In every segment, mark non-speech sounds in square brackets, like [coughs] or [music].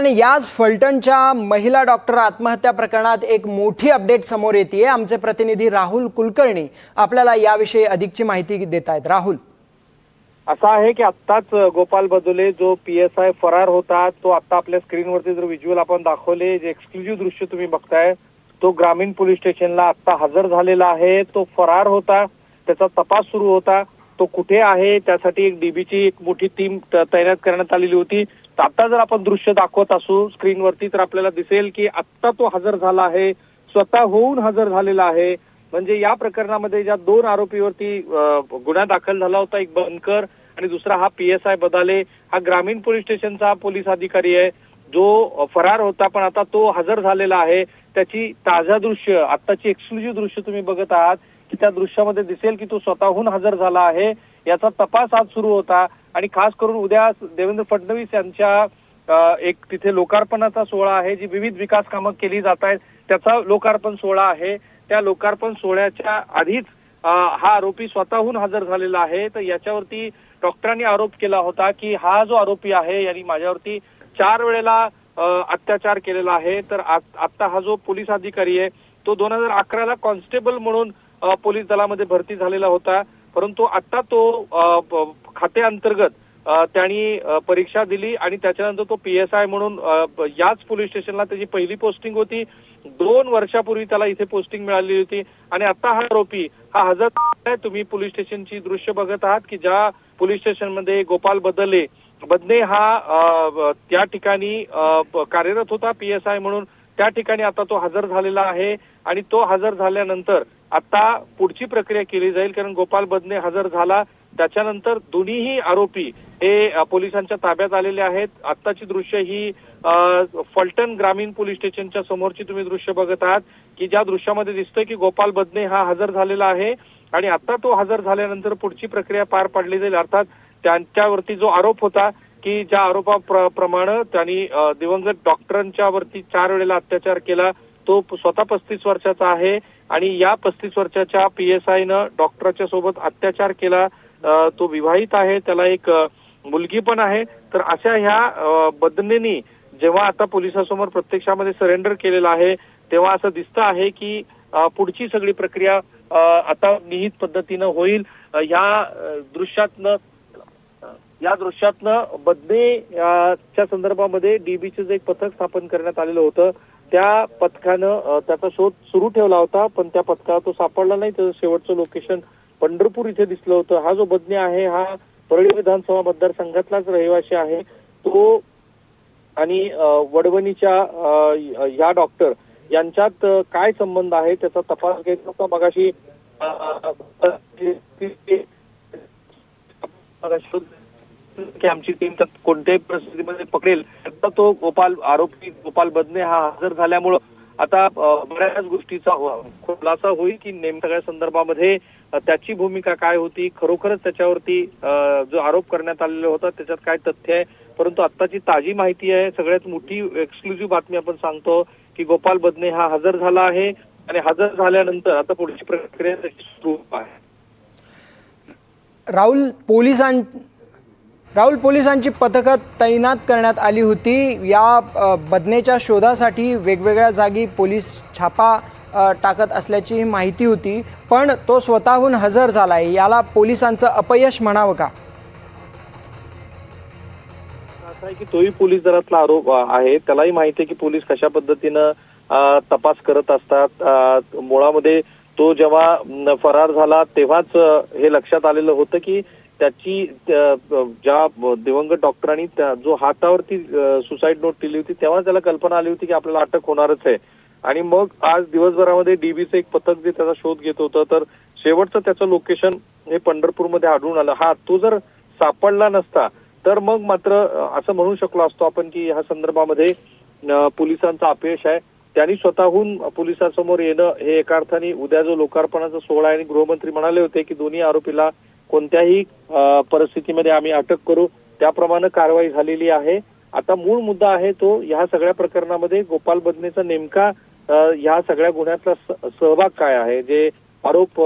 आणि याच फलटणच्या महिला डॉक्टर आत्महत्या प्रकरणात एक मोठी अपडेट समोर येते आमचे प्रतिनिधी राहुल कुलकर्णी आपल्याला याविषयी अधिकची माहिती देत आहेत राहुल. असं आहे की आत्ताच गोपाल बदुले जो पी एस आय फरार होता तो आता आपल्या स्क्रीनवरती जर व्हिज्युअल आपण दाखवले जे एक्सक्लुझिव्ह दृश्य तुम्ही बघताय तो ग्रामीण पोलीस स्टेशनला आता हजर झालेला आहे. तो फरार होता त्याचा तपास सुरू होता तो कुठे आहे त्यासाठी एक डीबीची एक मोठी टीम तैनात करण्यात आलेली होती. आता जर आपण दृश्य दाखवत असू स्क्रीनवरती तर आपल्याला दिसेल की आत्ता तो हजर झाला आहे स्वतः होऊन हजर झालेला आहे. म्हणजे या प्रकरणामध्ये ज्या दोन आरोपीवरती गुन्हा दाखल झाला होता एक बनकर आणि दुसरा हा पी एस आय बदाले हा ग्रामीण पोलीस स्टेशनचा पोलीस अधिकारी आहे. जो फरार होता पण आता तो हजर झालेला आहे. त्याची ताजा दृश्य आत्ताची एक्सक्लुझिव्ह दृश्य तुम्ही बघत आहात की त्या दृश्यामध्ये दिसेल की तो स्वतःहून हजर झाला आहे. याचा तपास आज सुरू होता. आणि खास करून उद्या देवेंद्र फडणवीस यांच्या एक तिथे लोकार्पणाचा सोहळा आहे जी विविध विकास कामं केली जात आहेत त्याचा लोकार्पण सोहळा आहे. त्या लोकार्पण सोहळ्याच्या आधीच हा आरोपी स्वतःहून हजर झालेला आहे. तर याच्यावरती डॉक्टरांनी आरोप केला होता की हा जो आरोपी आहे यांनी माझ्यावरती चार वेळेला अत्याचार केलेला आहे. तर आता हा जो पोलीस अधिकारी आहे तो दोन हजार अकराला कॉन्स्टेबल म्हणून पोलीस दलामध्ये भरती झालेला होता. परंतु आता तो खाते अंतर्गत त्यांनी परीक्षा दिली आणि त्याच्यानंतर तो पी एस आय म्हणून याच पोलीस स्टेशनला त्याची पहिली पोस्टिंग होती. दोन वर्षापूर्वी त्याला इथे पोस्टिंग मिळालेली होती. आणि आता हा आरोपी हा हजर आहे. तुम्ही पोलीस स्टेशनची दृश्य बघत आहात की ज्या पोलीस स्टेशनमध्ये गोपाल बदले बदने हा त्या ठिकाणी कार्यरत होता पी एस आय म्हणून. त्या ठिकाणी आता तो हजर झालेला आहे. आणि तो हजर झाल्यानंतर आता पुढची प्रक्रिया केली जाईल कारण गोपाल बदने हजर झाला. त्याच्यानंतर दोन्हीही आरोपी हे पोलिसांच्या ताब्यात आलेले आहेत. आत्ताची दृश्य ही फलटण ग्रामीण पोलीस स्टेशनच्या समोरची तुम्ही दृश्य बघत आहात की ज्या दृश्यामध्ये दिसतंय की गोपाल बदने हा हजर झालेला आहे. आणि आता तो हजर झाल्यानंतर पुढची प्रक्रिया पार पाडली जाईल. अर्थात त्यांच्यावरती जो आरोप होता की ज्या आरोपाप्रमाणे त्यांनी दिवंगत डॉक्टरांच्या वरती चार वेळेला अत्याचार केला. तो स्वतः पस्तीस वर्षाचा आहे आणि या पस्तीस वर्षाच्या पी एस आयनं न डॉक्टरच्या सोबत अत्याचार केला. तो विवाहित आहे. त्याला एक मुलगी पण आहे. तर अशा ह्या बदनेनी जेव्हा आता पोलिसांसमोर प्रत्यक्षामध्ये सरेंडर केलेलं आहे तेव्हा असं दिसतं आहे की पुढची सगळी प्रक्रिया आता निहित पद्धतीनं होईल. या दृश्यातनं या दृश्यातनं बदने च्या संदर्भामध्ये डीबीचं जे एक पथक स्थापन करण्यात आलेलं होतं. त्या पथकानं त्याचा शोध सुरू ठेवला होता पण त्या पथकाला तो सापडला नाही त्याचं शेवटचं लोकेशन पंढरपूर इथे दिसलं होतं हा जो बदने आहे हा परळी विधानसभा मतदारसंघातलाच रहिवासी आहे तो आणि वडवणीच्या या ह्या डॉक्टर यांच्यात काय संबंध आहे त्याचा तपास घेत होता मगाशी मगाशी की आमची टीम कोणत्याही परिस्थितीमध्ये पकडेल. तर तो गोपाल आरोपी गोपाल बदने हा हजर झाल्यामुळं आता बऱ्याच गोष्टीचा हो, खुलासा होईल की नेमक्या सगळ्या संदर्भामध्ये त्याची भूमिका काय होती? खरोखरच त्याच्यावरती जो आरोप करण्यात आलेला होता त्याच्यात काय तथ्य आहे? परंतु आत्ताची ताजी माहिती आहे सगळ्यात मोठी एक्सक्लुझिव्ह बातमी आपण सांगतो की गोपाल बदने हा हजर झाला आहे आणि हजर झाल्यानंतर आता पुढची प्रक्रिया त्याची सुरू आहे. राहुल पोलिसां राहुल पोलिसांची पथकं तैनात करण्यात आली होती. या बदनेच्या शोधासाठी वेगवेगळ्या जागी पोलीस छापा टाकत असल्याची माहिती होती पण तो स्वतःहून हजर झाला आहे याला पोलिसांचं अपयश म्हणावं का? असं आहे की तोही पोलीस दलातला आरोप आहे. त्यालाही माहिती आहे की पोलीस कशा पद्धतीनं तपास करत असतात. मुळामध्ये तो जेव्हा फरार झाला तेव्हाच हे लक्षात आलेलं होतं की त्याची ज्या दिवंगत डॉक्टरांनी जो हातावरती सुसाईड नोट दिली होती तेव्हा त्याला कल्पना आली होती की आपल्याला अटक होणारच आहे. आणि मग आज दिवसभरामध्ये डीबीचं एक पथक जे त्याचा शोध घेत होतं तर शेवटचं त्याचं लोकेशन हे पंढरपूरमध्ये आढळून आलं. हा तो जर सापडला नसता तर मग मात्र असं म्हणू शकलो असतो आपण की ह्या संदर्भामध्ये पोलिसांचं अपयश आहे. त्यांनी स्वतःहून पोलिसांसमोर येणं हे एका अर्थाने उद्या जो लोकार्पणाचा सोहळा आहे आणि गृहमंत्री म्हणाले होते की दोन्ही आरोपीला कोणत्याही परिस्थितीमध्ये आम्ही अटक करू. त्याप्रमाणे कारवाई झालेली आहे. आता मूळ मुद्दा आहे तो ह्या सगळ्या प्रकरणामध्ये गोपाल बदनेचा नेमका ह्या सगळ्या गुन्ह्यातला सहभाग काय आहे? जे आरोप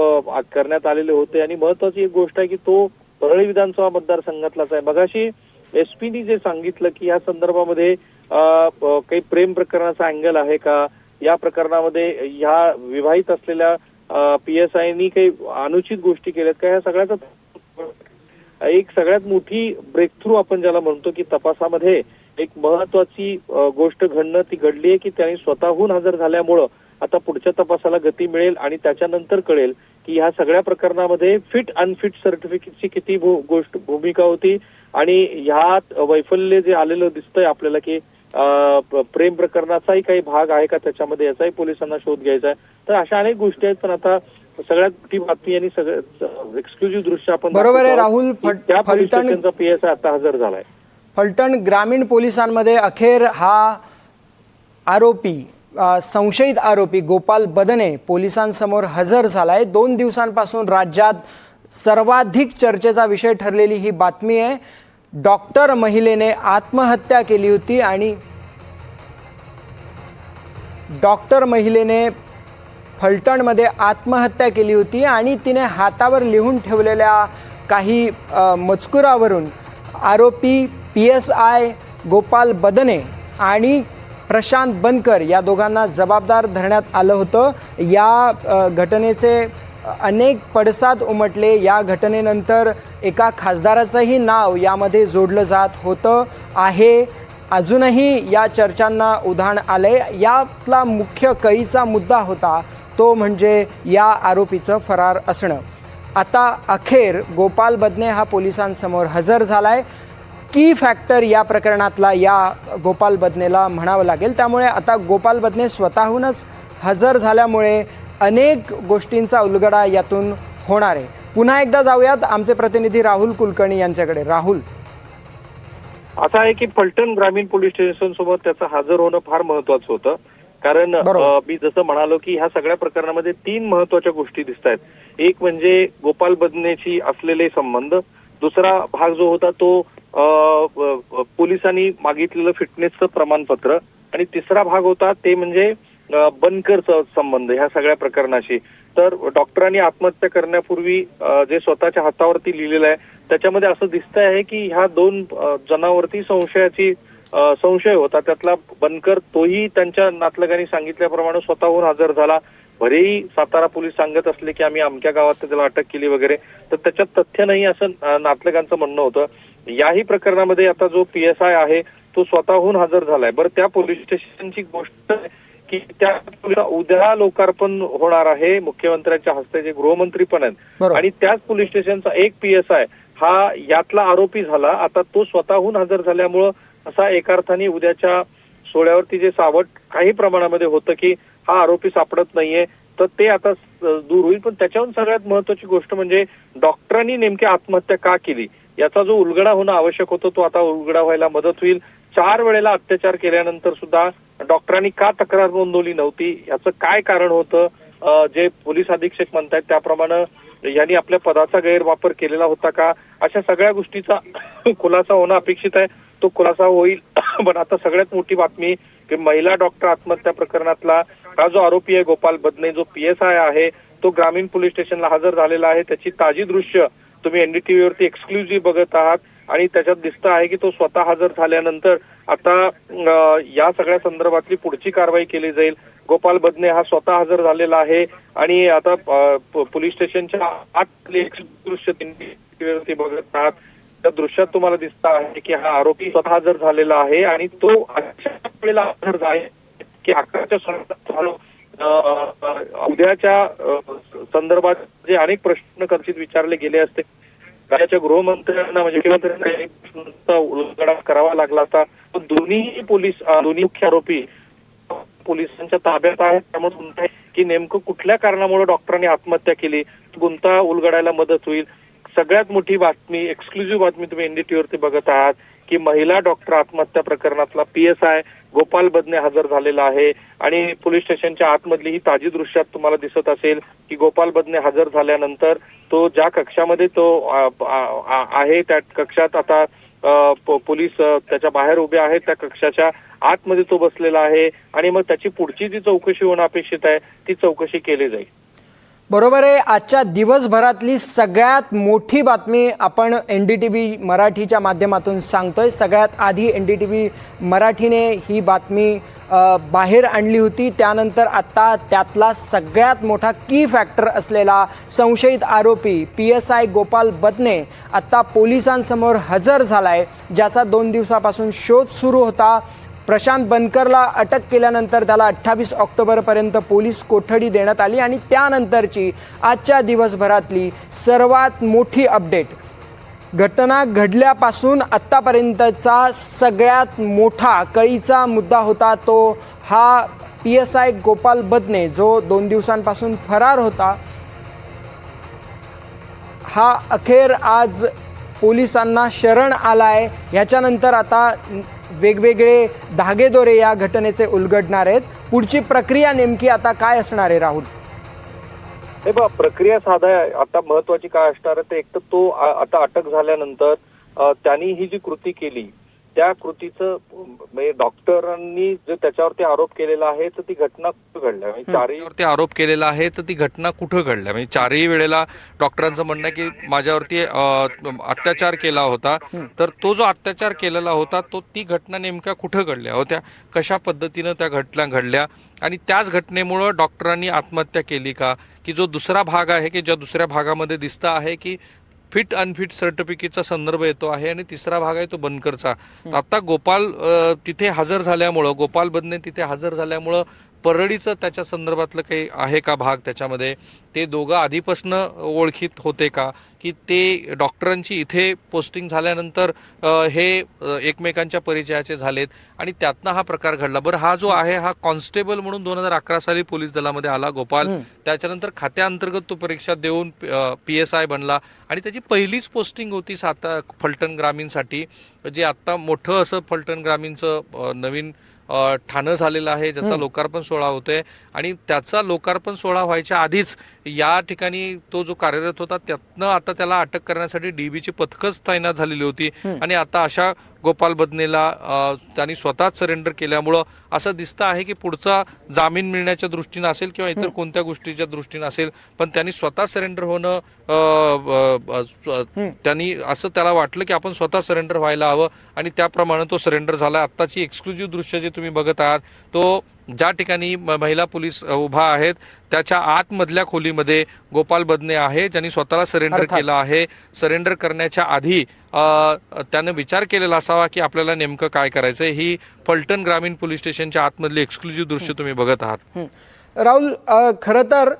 करण्यात आलेले होते. आणि महत्वाची एक गोष्ट आहे की तो परळी विधानसभा मतदारसंघातलाच आहे. मगाशी एसपीनी जे सांगितलं की या संदर्भामध्ये काही प्रेम प्रकरणाचा अँगल आहे का? या प्रकरणामध्ये ह्या विवाहित असलेल्या पी एस आयनी काही अनुचित गोष्टी केल्यात का? ह्या सगळ्याचा एक सगळ्यात मोठी ब्रेक थ्रू आपण ज्याला म्हणतो की तपासामध्ये एक महत्वाची गोष्ट घडणं ती घडली आहे की त्यांनी स्वतःहून हजर झाल्यामुळं आता पुढच्या तपासाला गती मिळेल आणि त्याच्यानंतर कळेल की ह्या सगळ्या प्रकरणामध्ये फिट अनफिट सर्टिफिकेटची किती भू- गोष्ट भूमिका होती. आणि ह्यात वैफल्य जे आलेलं दिसतंय आपल्याला की प्रेम प्रकरणाचाही काही भाग आहे का त्याच्यामध्ये याचाही पोलिसांना शोध घ्यायचा आहे. तर अशा अनेक गोष्टी आहेत पण आता सगळ्यात मोठी बातमी आणि सगळं एक्सक्लुझिव्ह दृश्य आपण बरोबर आहे, राहुल. त्या पोलीस स्टेशनचा पीएसआय आता हजर झालाय. फलटण ग्रामीण पोलिसांमध्ये अखेर हा आरोपी संशयित आरोपी गोपाल बदने पोलिसांसमोर हजर झालाय. दोन दिवसांपासून राज्यात सर्वाधिक चर्चेचा विषय ठरलेली ही बातमी आहे. डॉक्टर महिलेने आत्महत्या केली होती आणि डॉक्टर महिलेने फलटणमध्ये आत्महत्या केली होती आणि तिने हातावर लिहून ठेवलेल्या काही मजकुरावरून आरोपी P S I Gopal Badne आणि प्रशांत बनकर या दोघांना जबाबदार धरण्यात आलं होतं. या घटनेचे अनेक पडसाद उमटले. या घटनेनंतर एका खासदाराचंही नाव यामध्ये जोडलं जात होतं आहे. अजूनही या चर्चांना उधाण आले यातला मुख्य कळीचा मुद्दा होता तो म्हणजे या आरोपीचं फरार असणं. आता अखेर गोपाल बदने हा पोलिसांसमोर हजर झालाय. की फॅक्टर या प्रकरणातला या गोपाल बदनेला म्हणावं लागेल. त्यामुळे आता गोपाल बदने स्वतःहूनच हजर झाल्यामुळे अनेक गोष्टींचा उलगडा यातून होणार आहे. पुन्हा एकदा जाऊयात आमचे प्रतिनिधी राहुल कुलकर्णी यांच्याकडे. राहुल. असं आहे की फलटण ग्रामीण पोलीस स्टेशन सोबत त्याचं हजर होणं फार महत्वाचं होतं. कारण मी जसं म्हणालो की ह्या सगळ्या प्रकरणामध्ये तीन महत्त्वाच्या गोष्टी दिसत आहेत. एक म्हणजे गोपाल बदनेशी असलेले संबंध. दुसरा भाग जो होता तो पोलिसांनी मागितलेलं फिटनेसचं प्रमाणपत्र. आणि तिसरा भाग होता ते म्हणजे बनकरचा संबंध ह्या सगळ्या प्रकरणाशी. तर डॉक्टरांनी आत्महत्या करण्यापूर्वी जे स्वतःच्या हातावरती लिहिलेलं आहे त्याच्यामध्ये असं दिसत आहे की ह्या दोन जणांवरती संशयाची संशय होता. त्यातला बनकर तोही त्यांच्या नातलगांनी सांगितल्याप्रमाणे स्वतःहून हजर झाला. भलेही सातारा पोलीस सांगत असले की आम्ही अमक्या गावात त्याला अटक केली वगैरे तर त्याच्यात तथ्य नाही असं नातलगांचं म्हणणं होतं. याही प्रकरणामध्ये आता जो पी एस आय आहे तो स्वतःहून हजर झालाय. बरं त्या पोलीस स्टेशनची गोष्ट आहे की त्या उद्या लोकार्पण होणार आहे मुख्यमंत्र्यांच्या हस्ते जे गृहमंत्री पण आहेत. आणि त्याच पोलीस स्टेशनचा एक पी एस आय हा यातला आरोपी झाला. आता तो स्वतःहून हजर झाल्यामुळं असा एका अर्थाने उद्याच्या सोहळ्यावरती जे सावट काही प्रमाणामध्ये होतं की हा आरोपी सापडत नाहीये तर ते आता दूर होईल. पण त्याच्याहून सगळ्यात महत्वाची गोष्ट म्हणजे डॉक्टरांनी नेमकी आत्महत्या का केली? याचा जो उलगडा होणं आवश्यक होतं तो आता उलगडा व्हायला मदत होईल. चार वेळेला अत्याचार केल्यानंतर सुद्धा डॉक्टरांनी का तक्रार नोंदवली नव्हती? याचं काय कारण होतं? जे पोलीस अधीक्षक म्हणतायत त्याप्रमाणे यांनी आपल्या पदाचा गैरवापर केलेला होता का? अशा सगळ्या गोष्टीचा खुलासा होणं अपेक्षित आहे. तो खुलासा होईल. [coughs] पण आता सगळ्यात मोठी बातमी की महिला डॉक्टर आत्महत्या प्रकरणातला हा जो आरोपी आहे गोपाल बदने जो पी एस आय आहे तो ग्रामीण पोलीस स्टेशनला हजर झालेला आहे. त्याची ताजी दृश्य तुम्ही एनडीटीव्ही वरती एक्सक्लुझिव्ह बघत आहात. आणि त्याच्यात दिसतं आहे की तो स्वतः हजर झाल्यानंतर आता या सगळ्या संदर्भातली पुढची कारवाई केली जाईल. गोपाल बदने हा स्वतः हजर झालेला आहे आणि आता पोलीस स्टेशनच्या आत एक दृश्य बघत आहात. त्या दृश्यात तुम्हाला दिसत आहे की हा आरोपी स्वतः हजर झालेला आहे आणि तो अशा वेळेला हजर आहे की अकराच्या झालो. उद्याच्या संदर्भात जे अनेक प्रश्न कदाचित विचारले गेले असते. राज्याच्या गृहमंत्र्यांना म्हणजे मुख्यमंत्र्यांना उलगडा करावा लागला होता. दोन्ही पोलीस दोन्ही मुख्य आरोपी पोलिसांच्या ताब्यात आहेत. त्यामुळे म्हणत की नेमकं कुठल्या कारणामुळे डॉक्टरांनी आत्महत्या केली? गुंता उलगडायला मदत होईल. सगळ्यात मोठी बातमी एक्सक्लुझिव्ह बातमी तुम्ही एनडीटीव्हीवरती बघत आहात. की महिला डॉक्टर आत्महत्या प्रकरणातला P S I Gopal Badne हजर झालेला आहे. आणि पोलीस स्टेशनच्या आतमधली ही ताजी दृश्यात तुम्हाला दिसत असेल की गोपाल बदने हजर झाल्यानंतर तो ज्या कक्षामध्ये तो आहे त्या कक्षात आता पोलीस त्याच्या बाहेर उभे आहेत त्या कक्षाच्या आतमध्ये तो बसलेला आहे. आणि मग त्याची पुढची जी चौकशी होणं अपेक्षित आहे ती चौकशी केली जाईल. बरोबर आहे आजच्या दिवसभरातली सगळ्यात मोठी बातमी आपण एन डी टी व्ही मराठीच्या माध्यमातून सांगतोय. सगळ्यात आधी एन डी टी व्ही मराठीने ही बातमी बाहेर आणली होती. त्यानंतर आत्ता त्यातला सगळ्यात मोठा की फॅक्टर असलेला संशयित आरोपी P S I Gopal Badne आत्ता पोलिसांसमोर हजर झालाय ज्याचा दोन दिवसापासून शोध सुरू होता. प्रशांत बनकरला अटक केल्यानंतर त्याला अठ्ठावीस ऑक्टोबरपर्यंत पोलीस कोठडी देण्यात आली आणि त्यानंतरची आजच्या दिवसभरातली सर्वात मोठी अपडेट. घटना घडल्यापासून आत्तापर्यंतचा सगळ्यात मोठा कळीचा मुद्दा होता तो हा P S I Gopal Badne जो दोन दिवसांपासून फरार होता. हा अखेर आज पोलिसांना शरण आलाय. ह्याच्यानंतर आता वेगवेगळे धागेदोरे या घटनेचे उलगडणार आहेत. पुढची प्रक्रिया नेमकी आता काय असणार आहे राहुल? हे बघ प्रक्रिया साधा आता महत्वाची काय असणार आहे ते एक तर तो आता अटक झाल्यानंतर त्यांनी ही जी कृती केली त्या कृतीचं म्हणजे डॉक्टरांनी जे त्याच्यावरती आरोप केलेला आहे तर ती घटना कुठं घडल्या? म्हणजे चारही आरोप केलेला आहे तर ती घटना कुठं घडल्या? म्हणजे चारही वेळेला डॉक्टरांचं म्हणणं आहे की माझ्यावरती अत्याचार केला होता. तर तो जो अत्याचार केलेला होता तो ती घटना नेमक्या कुठं घडल्या? होत्या कशा पद्धतीनं त्या घटना घडल्या? आणि त्याच घटनेमुळं डॉक्टरांनी आत्महत्या केली का? की जो दुसरा भाग आहे की ज्या दुसऱ्या भागामध्ये दिसतं आहे की फिट अनफिट सर्टिफिकेटचा संदर्भ येतो आहे आणि तिसरा भाग आहे तो बनकरचा. आता गोपाल तिथे हजर झाल्यामुळं गोपाल बदने तिथे हजर झाल्यामुळं परळीचं त्याच्या संदर्भातलं काही आहे का भाग त्याच्यामध्ये? ते दोघं आधीपासून ओळखीत होते का? की ते डॉक्टरांची इथे पोस्टिंग झाल्यानंतर हे एकमेकांच्या परिचयाचे झालेत आणि त्यातनं हा प्रकार घडला. बरं हा जो आहे हा कॉन्स्टेबल म्हणून दोन हजार अकरा साली पोलीस दलामध्ये आला गोपाल. त्याच्यानंतर खात्याअंतर्गत तो परीक्षा देऊन पी एस आय बनला आणि त्याची पहिलीच पोस्टिंग होती साता फलटण ग्रामीणसाठी. जे आत्ता मोठं असं फलटण ग्रामीणचं नवीन ठाणं झालेलं आहे ज्याचा लोकार्पण सोहळा होतोय. आणि त्याचा लोकार्पण सोहळा व्हायच्या आधीच या ठिकाणी तो जो कार्यरत होता त्यातनं आता त्याला अटक करण्यासाठी डीबीची पथकच तैनात झालेली होती. आणि आता अशा गोपाल बदनेला त्यांनी स्वतःच सरेंडर केल्यामुळं असं दिसतं आहे की पुढचा जामीन मिळण्याच्या दृष्टीनं असेल किंवा इतर कोणत्या गोष्टीच्या दृष्टीनं असेल पण त्यांनी स्वतः सरेंडर होणं त्यांनी असं त्याला वाटलं की आपण स्वतः सरेंडर व्हायला हवं आणि त्याप्रमाणे तो सरेंडर झाला. आत्ताची एक्सक्लुझिव्ह दृश्य जे तुम्ही बघत आहात तो ज्या ठिकाणी महिला पोलीस उभा आहेत त्याच्या आतमधल्या खोलीमध्ये गोपाल बदने आहे ज्यांनी स्वतःला सरेंडर. केलं आहे. सरेंडर करण्याच्या आधी त्यानं विचार केलेला असावा की आपल्याला नेमकं काय करायचंय. ही फलटण ग्रामीण पोलीस स्टेशनच्या आतमधली एक्सक्लुझिव्ह दृश्य तुम्ही बघत आहात. राहुल खरं तर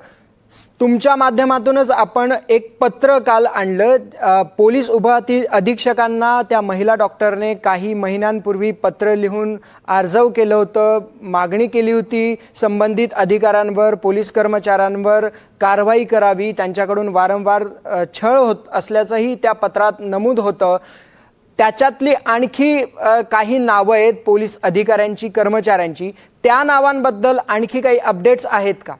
तुमच्या माध्यमातूनच आपण एक पत्र काल आणलं. पोलीस उभाती अधीक्षकांना त्या महिला डॉक्टरने काही महिन्यांपूर्वी पत्र लिहून आर्जव केलं होतं मागणी केली होती. संबंधित अधिकाऱ्यांवर पोलीस कर्मचाऱ्यांवर कारवाई करावी त्यांच्याकडून वारंवार छळ होत असल्याचंही त्या पत्रात नमूद होतं. त्याच्यातली आणखी काही नावं आहेत पोलीस अधिकाऱ्यांची कर्मचाऱ्यांची. त्या नावांबद्दल आणखी काही अपडेट्स आहेत का?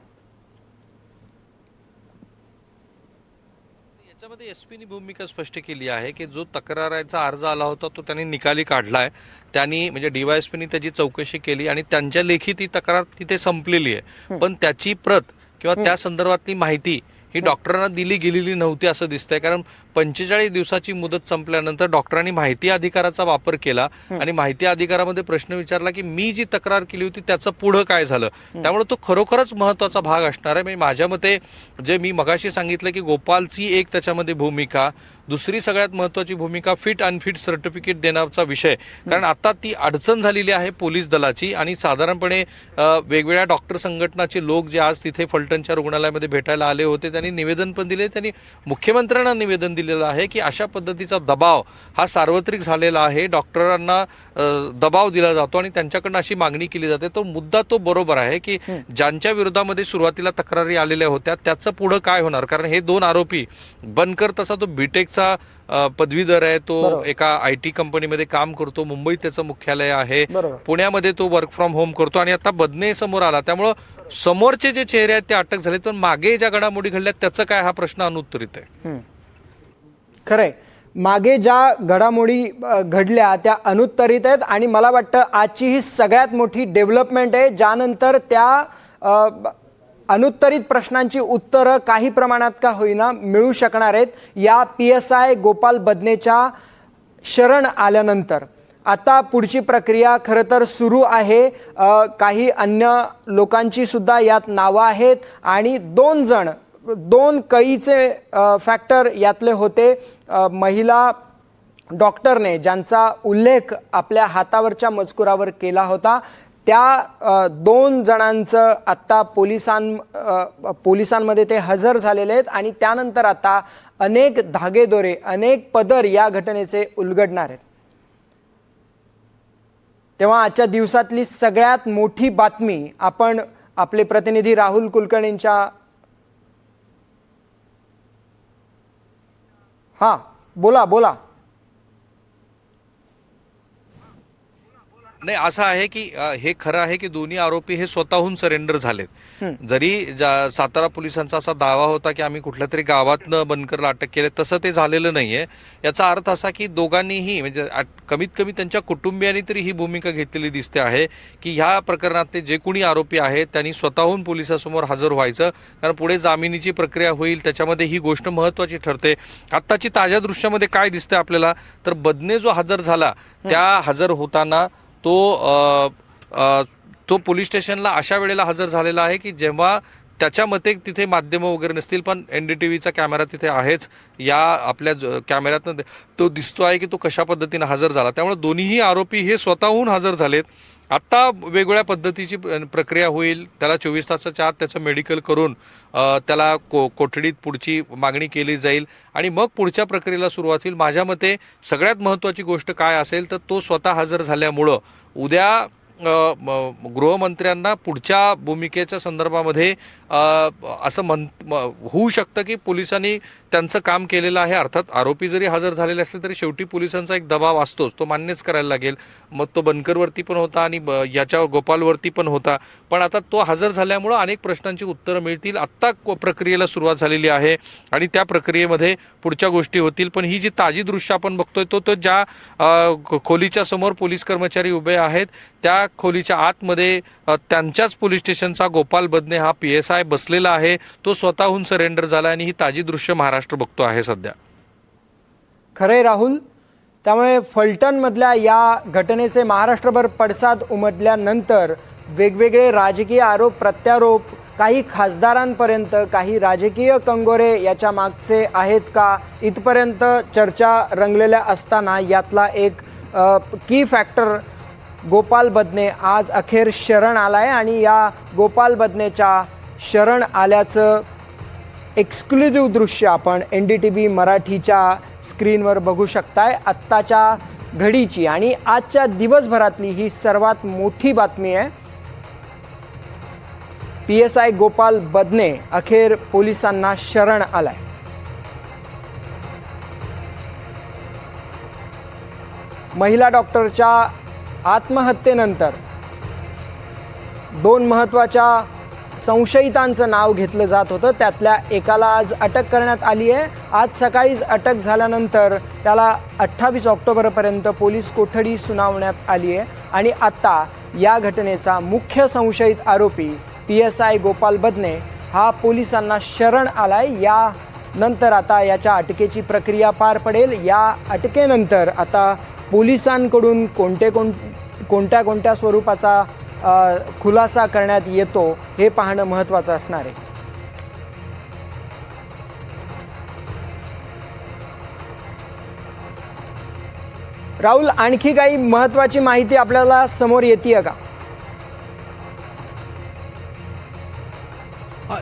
याच्यामध्ये एस पीनी भूमिका स्पष्ट केली आहे की जो तक्राराचा अर्ज आला होता तो त्यांनी निकाली काढलाय. त्यांनी म्हणजे डीवायएसपीनी त्याची चौकशी केली आणि त्यांच्या लेखी ती तक्रार तिथे संपलेली आहे. पण त्याची प्रत किंवा त्या संदर्भातली माहिती ही डॉक्टरांना दिली गेलेली नव्हती असं दिसतंय. कारण पंचेचाळीस दिवसाची मुदत संपल्यानंतर डॉक्टरांनी माहिती अधिकाराचा वापर केला आणि माहिती अधिकारामध्ये प्रश्न विचारला की मी जी तक्रार केली होती त्याचं पुढं काय झालं? त्यामुळे तो खरोखरच महत्त्वाचा भाग असणार आहे. म्हणजे माझ्या मते जे मी मगाशी सांगितलं की गोपालची एक त्याच्यामध्ये भूमिका दुसरी सगळ्यात महत्वाची भूमिका फिट अनफिट सर्टिफिकेट देण्याचा विषय. कारण आता ती अडचण झालेली आहे पोलीस दलाची आणि साधारणपणे वेगवेगळ्या डॉक्टर संघटनाचे लोक जे आज तिथे फलटणच्या रुग्णालयामध्ये भेटायला आले होते त्यांनी निवेदन पण दिले. त्यांनी मुख्यमंत्र्यांना निवेदन दिलेलं आहे की अशा पद्धतीचा दबाव हा सार्वत्रिक झालेला आहे. डॉक्टरांना दबाव दिला जातो आणि त्यांच्याकडनं अशी मागणी केली जाते. तो मुद्दा तो बरोबर आहे की ज्यांच्या विरोधामध्ये सुरुवातीला तक्रारी आलेल्या होत्या त्याचं पुढं काय होणार? कारण हे दोन आरोपी बनकर तसा तो बीटेकचा अ, पदवीधर आहे तो. एका आय टी कंपनीमध्ये काम करतो मुंबईत त्याचं मुख्यालय आहे. पुण्यामध्ये तो वर्क फ्रॉम होम करतो आणि आता बदने समोर आला त्यामुळं समोरचे जे चेहरे आहेत ते अटक झाले पण मागे ज्या घडामोडी घडल्या त्याचं काय हा प्रश्न अनुत्तरित आहे खरंय मागे ज्या घडामोडी घडल्या त्या अनुत्तरित आहेत आणि मला वाटतं आजची ही सगळ्यात मोठी डेव्हलपमेंट आहे ज्यानंतर त्या अनुत्तरित प्रश्नांची उत्तरं काही प्रमाणात का होईना मिळू शकणार आहेत या पी एस आय गोपाल बदनेच्या शरण आल्यानंतर. आता पुढची प्रक्रिया खरं तर सुरू आहे. काही अन्य लोकांची सुद्धा यात नावं आहेत आणि दोन जण दोन कळीचे फॅक्टर यातले होते. महिला डॉक्टरने ज्यांचा उल्लेख आपल्या हातावरच्या मजकुरावर केला होता त्या दोन जणांचं आत्ता पोलिसां पोलिसांमध्ये ते हजर झालेले आहेत आणि त्यानंतर आता अनेक धागेदोरे अनेक पदर या घटनेचे उलगडणार आहेत. तेव्हा आजच्या दिवसातली सगळ्यात मोठी बातमी आपण आपले प्रतिनिधी राहुल कुलकर्णींच्या हां बोला बोला. नाही असं आहे की अ, हे खरं आहे की दोन्ही आरोपी हे स्वतःहून सरेंडर झालेत. जरी जा- सातारा पोलिसांचा असा दावा होता की आम्ही कुठल्या तरी गावातनं बनकरला अटक केले तसं ते झालेलं नाहीये. याचा अर्थ असा की दोघांनीही म्हणजे आट- कमीत कमी त्यांच्या कुटुंबियांनी तरी ही भूमिका घेतलेली दिसते आहे की ह्या प्रकरणातले जे कोणी आरोपी आहेत त्यांनी स्वतःहून पोलिसासमोर हजर व्हायचं. कारण पुढे जामिनीची प्रक्रिया होईल त्याच्यामध्ये ही गोष्ट महत्वाची ठरते. आत्ताची ताज्या दृश्यामध्ये काय दिसतंय आपल्याला? तर बदने जो हजर झाला त्या हजर होताना तो तो पोलीस स्टेशनला अशा वेळेला हजर झालेला आहे की जेव्हा त्याच्या मते तिथे माध्यमं वगैरे नसतील पण एन डी टी व्हीचा कॅमेरा तिथे आहेच या आपल्या ज- कॅमेऱ्यातनं तो दिसतो आहे की तो कशा पद्धतीनं हजर झाला. त्यामुळे दोन्हीही आरोपी हे स्वतःहून हजर झालेत. आत्ता वेगवेगळ्या पद्धतीची प्रक्रिया होईल. त्याला चोवीस तासाच्या आत त्याचं मेडिकल करून त्याला को कोठडीत पुढची मागणी केली जाईल. आणि मग पुढच्या प्रक्रियेला सुरुवात होईल. माझ्या मते सगळ्यात महत्त्वाची गोष्ट काय असेल तर तो स्वतः हजर झाल्यामुळं उद्या गृहमंत्र्यांना पुढच्या भूमिकेच्या संदर्भामध्ये असं म्हण म- होऊ शकतं की पोलिसांनी त्यांचं काम केलेलं आहे. अर्थात आरोपी जरी हजर झालेले असले तरी शेवटी पोलिसांचा एक दबाव असतोच. तो मान्यच करायला लागेल. मग तो बनकरवरती पण होता आणि ब- याच्या गोपालवरती पण होता. पण आता तो हजर झाल्यामुळं अनेक प्रश्नांची उत्तरं मिळतील. आत्ता को- प्रक्रियेला सुरुवात झालेली आहे आणि त्या प्रक्रियेमध्ये पुढच्या गोष्टी होतील. पण ही जी ताजी दृश्य आपण बघतोय तो तो ज्या खोलीच्या समोर पोलीस कर्मचारी उभे आहेत त्या खोलीच्या आतमध्ये त्यांच्याच पोलीस स्टेशनचा गोपाल बदने हा पी एस आय बसलेला आहे. तो स्वतःहून सरेंडर झाला आणि ही ताजी दृश्य महाराष्ट्र बघतो आहे सध्या. खरे राहुल त्यामुळे फलटणमधल्या या घटनेचे महाराष्ट्रभर पडसाद उमटल्यानंतर वेगवेगळे राजकीय आरोप प्रत्यारोप काही खासदारांपर्यंत काही राजकीय कंगोरे याच्या मागचे आहेत का? इथपर्यंत चर्चा रंगलेल्या असताना यातला एक की फॅक्टर गोपाल बदने आज अखेर शरण आलाय आणि या गोपाल बदनेच्या शरण आल्याचं एक्सक्लुझिव्ह दृश्य आपण एन डी टी व्ही मराठीच्या स्क्रीनवर बघू शकताय. आत्ताच्या घडीची आणि आजच्या दिवसभरातली ही सर्वात मोठी बातमी आहे. P S I Gopal Badne अखेर पोलिसांना शरण आलाय. महिला डॉक्टरच्या आत्महत्येनंतर दोन महत्त्वाच्या संशयितांचं नाव घेतलं जात होतं. त्यातल्या एकाला आज अटक करण्यात आली आहे. आज सकाळीच अटक झाल्यानंतर त्याला अठ्ठावीस ऑक्टोबरपर्यंत पोलीस कोठडी सुनावण्यात आली आहे. आणि आत्ता या घटनेचा मुख्य संशयित आरोपी P S I Gopal Badne हा पोलिसांना शरण आलाय. या नंतर आता याच्या अटकेची प्रक्रिया पार पडेल. या अटकेनंतर आता पोलिसांकडून कोणते कोण कोणत्या कोणत्या स्वरूपाचा खुलासा करण्यात येतो हे पाहणं महत्त्वाचं असणार आहे. राहुल आणखी काही महत्त्वाची माहिती आपल्याला समोर येते का?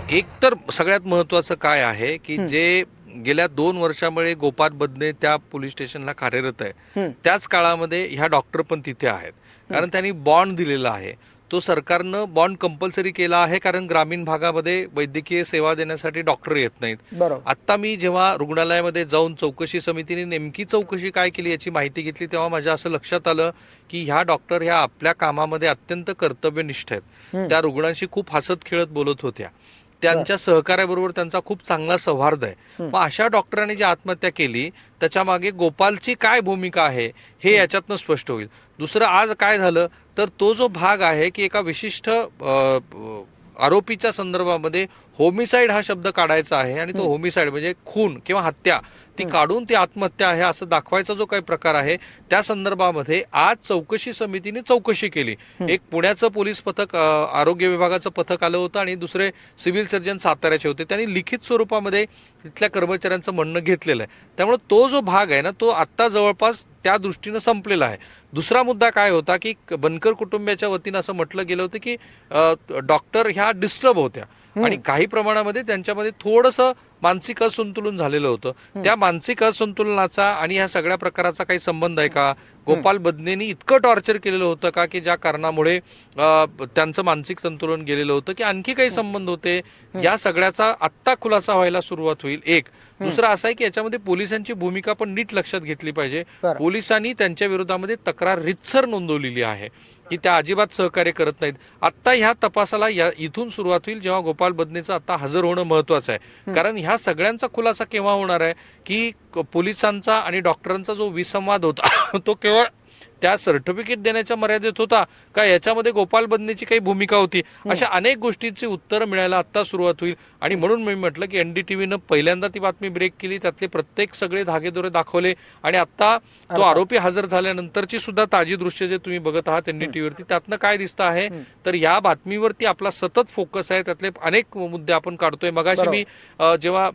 एक तर सगळ्यात महत्वाचं काय आहे की जे गेल्या दोन वर्षामुळे गोपाल बदने त्या पोलीस स्टेशनला कार्यरत आहे. त्याच काळामध्ये ह्या डॉक्टर पण तिथे आहेत. कारण त्यांनी बॉन्ड दिलेला आहे. तो सरकारनं बॉन्ड कंपल्सरी केला आहे कारण ग्रामीण भागामध्ये वैद्यकीय सेवा देण्यासाठी डॉक्टर येत नाहीत. आत्ता मी जेव्हा रुग्णालयामध्ये जाऊन चौकशी समितीने नेमकी चौकशी काय केली याची माहिती घेतली तेव्हा माझ्या असं लक्षात आलं की ह्या डॉक्टर ह्या आपल्या कामामध्ये अत्यंत कर्तव्यनिष्ठ आहेत. त्या रुग्णांशी खूप हसत खेळत बोलत होत्या. त्यांच्या सहकार्याबरोबर त्यांचा खूप चांगला सौहार्द आहे. मग अशा डॉक्टरांनी जी आत्महत्या केली त्याच्यामागे गोपालची काय भूमिका आहे हे याच्यातनं स्पष्ट होईल. दुसरं आज काय झालं तर तो जो भाग आहे की एका विशिष्ट आरोपीच्या संदर्भामध्ये होमिसाईड हा शब्द काढायचा आहे आणि तो होमिसाईड म्हणजे खून किंवा हत्या. ती काढून ती आत्महत्या आहे असं दाखवायचा जो काही प्रकार आहे त्या संदर्भामध्ये आज चौकशी समितीने चौकशी केली. एक पुण्याचं पोलीस पथक आरोग्य विभागाचं पथक आलं होतं आणि दुसरे सिव्हिल सर्जन साताऱ्याचे होते. त्यांनी लिखित स्वरूपामध्ये तिथल्या कर्मचाऱ्यांचं म्हणणं घेतलेलं आहे. त्यामुळे तो जो भाग आहे ना तो आत्ता जवळपास त्या दृष्टीनं संपलेला आहे. दुसरा मुद्दा काय होता की बनकर कुटुंबियाच्या वतीनं असं म्हटलं गेलं होतं की डॉक्टर ह्या डिस्टर्ब होत्या. आणि काही प्रमाणामध्ये त्यांच्यामध्ये थोडंसं मानसिक असंतुलन झालेलं होतं. त्या मानसिक असंतुलनाचा आणि ह्या सगळ्या प्रकाराचा काही संबंध आहे का? गोपाल बदनेनी इतकं टॉर्चर केलेलं होतं का की ज्या कारणामुळे त्यांचं मानसिक संतुलन गेलेलं होतं की आणखी काही संबंध होते? या सगळ्याचा आत्ता खुलासा व्हायला सुरुवात होईल. एक. दुसरं असं आहे की याच्यामध्ये पोलिसांची भूमिका पण नीट लक्षात घेतली पाहिजे. पोलिसांनी त्यांच्या विरोधामध्ये तक्रार रितसर नोंदवलेली आहे. की त्या अजिबात सहकार्य करत नाहीत. आत्ता ह्या तपासाला या इथून सुरुवात होईल जेव्हा गोपाल बदनेचं आता हजर होणं महत्वाचं आहे. कारण ह्या सगळ्यांचा खुलासा केव्हा होणार आहे? की क- पोलिसांचा आणि डॉक्टरांचा जो विसंवाद होता [laughs] तो केवळ त्या सर्टिफिकेट देण्याच्या मर्यादेत होता का? याच्यामध्ये गोपाल बदनेची काही भूमिका होती? अशा अनेक गोष्टींची उत्तरं मिळायला आत्ता सुरुवात होईल. आणि म्हणून मी म्हटलं की एनडीटीव्हीनं पहिल्यांदा ती बातमी ब्रेक केली. त्यातले प्रत्येक सगळे धागेदोरे दाखवले. आणि आता तो आरोपी हजर झाल्यानंतरची सुद्धा ताजी दृश्य जे तुम्ही बघत आहात एनडीटीव्हीवरती त्यातनं काय दिसतं आहे? तर या बातमीवरती आपला सतत फोकस आहे. त्यातले अनेक मुद्दे आपण काढतोय. मगाशी मी जेव्हा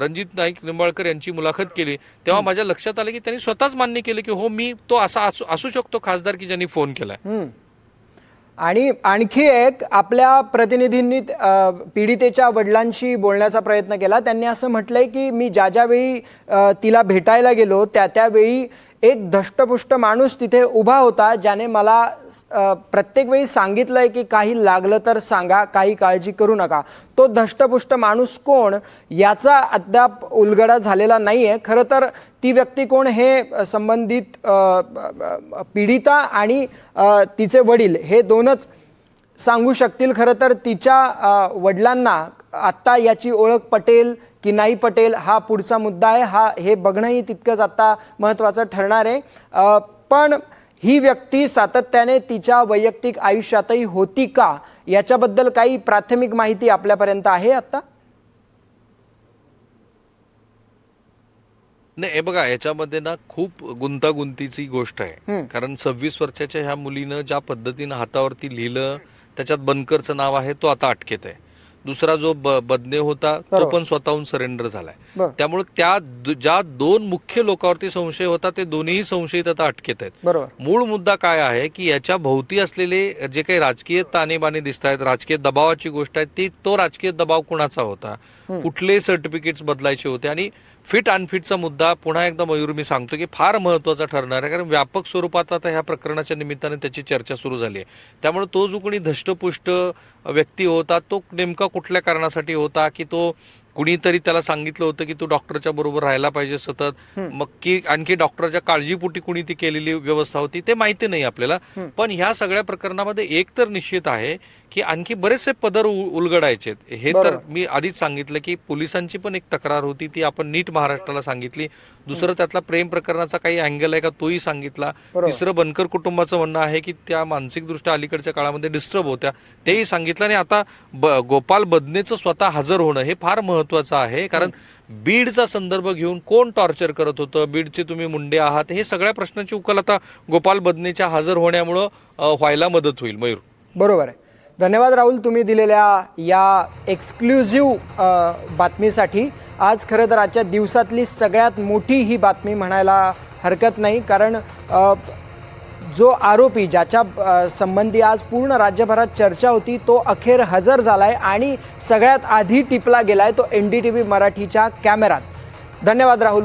रणजित नाईक निंबाळकर यांची मुलाखत केली तेव्हा माझ्या लक्षात आलं की त्यांनी स्वतःच मान्य केलं की हो मी तो असा असू असू शकतो खासदार की ज्यांनी फोन केलाय हम्म. आणि आणखी एक आपल्या प्रतिनिधींनी पीडितेच्या वडिलांशी बोलण्याचा प्रयत्न केला त्यांनी असं म्हटलंय की मी ज्या ज्यावेळी तिला भेटायला गेलो त्या त्यावेळी एक धष्टपुष्ट माणूस तिथे उभा होता ज्याने मला प्रत्येक वेळी सांगितलं आहे की काही लागलं तर सांगा काही काळजी करू नका. तो धष्टपुष्ट माणूस कोण याचा अद्याप उलगडा झालेला नाही आहे खरं तर ती व्यक्ती कोण हे संबंधित पीडिता आणि तिचे वडील हे दोनच सांगू शकतील. खरं तर तिच्या वडिलांना आत्ता याची ओळख पटेल की नाही पटेल हा पुढचा मुद्दा आहे हा हे बघणंही तितकंच आता महत्त्वाचं ठरणार आहे. पण ही व्यक्ती सातत्याने तिच्या वैयक्तिक आयुष्यातही होती का? याच्याबद्दल काही प्राथमिक माहिती आपल्यापर्यंत आहे आता नाही हे बघा याच्यामध्ये ना खूप गुंतागुंतीची गोष्ट आहे. कारण सव्वीस वर्षाच्या ह्या मुलीनं ज्या पद्धतीनं हातावरती लिहिलं त्याच्यात बनकरचं नाव आहे तो आता अटकेत आहे. दुसरा जो बदने होता तो. पण स्वतःहून सरेंडर झालाय. त्यामुळे त्या ज्या दोन मुख्य लोकांवरती संशय होता ते दोन्हीही संशयित आता अटकेत आहेत. मूळ मुद्दा काय आहे की याच्या भोवती असलेले जे काही राजकीय ताणेबाणे दिसत आहेत राजकीय दबावाची गोष्ट आहे ती तो राजकीय दबाव कुणाचा होता? कुठले सर्टिफिकेट्स बदलायचे होते. आणि फिट अनफिटचा मुद्दा पुन्हा एकदा मयूर मी सांगतो की फार महत्त्वाचा ठरणार आहे. कारण व्यापक स्वरूपात आता ह्या प्रकरणाच्या निमित्ताने त्याची चर्चा सुरू झाली आहे. त्यामुळे तो जो कोणी धष्टपुष्ट व्यक्ती होता तो नेमका कुठल्या कारणासाठी होता की तो कुणीतरी त्याला सांगितलं होतं की तू डॉक्टरच्या बरोबर राहायला पाहिजे सतत. मग की आणखी डॉक्टरच्या काळजीपोटी कुणी ती केलेली व्यवस्था होती ते माहिती नाही आपल्याला. पण ह्या सगळ्या प्रकरणामध्ये एक तर निश्चित आहे की आणखी बरेचसे पदर उलगडायचे हे तर. मी आधीच सांगितलं की पोलिसांची पण एक तक्रार होती ती आपण नीट महाराष्ट्राला सांगितली. दुसरं त्यातला प्रेम प्रकरणाचा काही अँगल आहे का तोही सांगितला. तिसरं बनकर कुटुंबाचं म्हणणं आहे की त्या मानसिकदृष्ट्या अलीकडच्या काळामध्ये डिस्टर्ब होत्या तेही सांगितलं. आणि आता गोपाल बदनेचं स्वतः हजर होणं हे फार महत्वाचं आहे. कारण बीडचा संदर्भ घेऊन कोण टॉर्चर करत होतं? बीडचे तुम्ही मुंडे आहात. हे सगळ्या प्रश्नाची उकल आता गोपाल बदनेच्या हजर होण्यामुळं व्हायला मदत होईल. मयूर. बरोबर आहे. धन्यवाद राहुल तुम्ही दिलेल्या या एक्सक्लुझिव्ह बातमीसाठी. आज खरं तर आजच्या दिवसातली सगळ्यात मोठी ही बातमी म्हणायला हरकत नाही. कारण जो आरोपी ज्याच्या संबंधी आज पूर्ण राज्यभरात चर्चा होती तो अखेर हजर झालाय आणि सगळ्यात आधी टिपला गेलाय तो एन डी टी व्ही मराठीच्या कॅमेरात धन्यवाद राहुल.